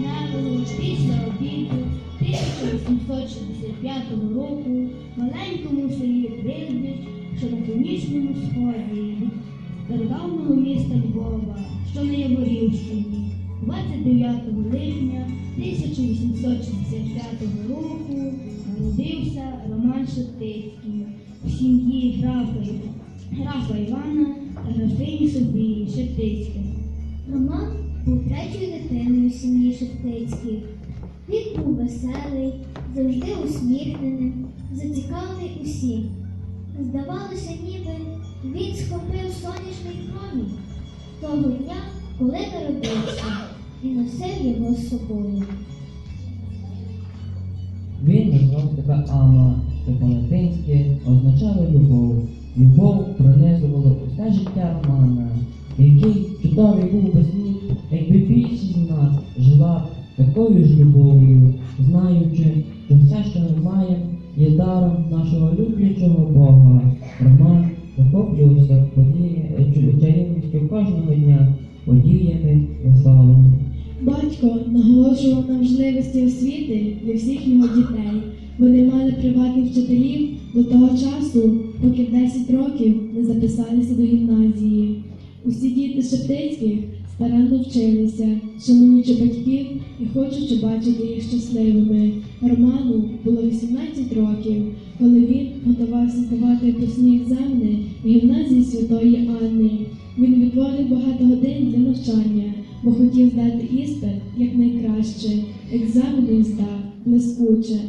травня, після обіду 1865 року маленькому селі Прилбіж, що на північному сході від стародавнього міста Львова, що на Яворівщині, 29 липня 1865 року народився Роман Шептицький в сім'ї графа, графа Івана та графині Софії Шептицьких. Роман був третьою дитиною в сім'ї Шептицьких. Він був веселий, завжди усміхненим, зацікавлений усім. Здавалося, ніби він схопив сонячний промінь того дня, коли народився, і носив його з собою. Він назвав себе Ама, що по-латинськи означало любов. Любов пронизувала усе життя Романа, який чудовий був би світ, якби більшість з жила такою ж любов'ю, знаючи, що все, що ми маємо, є даром нашого люблячого Бога. Роман захоплювався чарівністю кожного дня, подіями веселими. Батько наголошував на важливості освіти для всіх його дітей. Вони мали приватних вчителів до того часу, поки в 10 років не записалися до гімназії. Усі діти Шептицьких старанно вчилися, шануючи батьків і хочучи бачити їх щасливими. Роману було 18 років, коли він готувався здавати випускні екзамени в гімназії Святої Анни. Він відводив багато годин для навчання, бо хотів здати іспит якнайкраще. Екзамен він здав блискуче.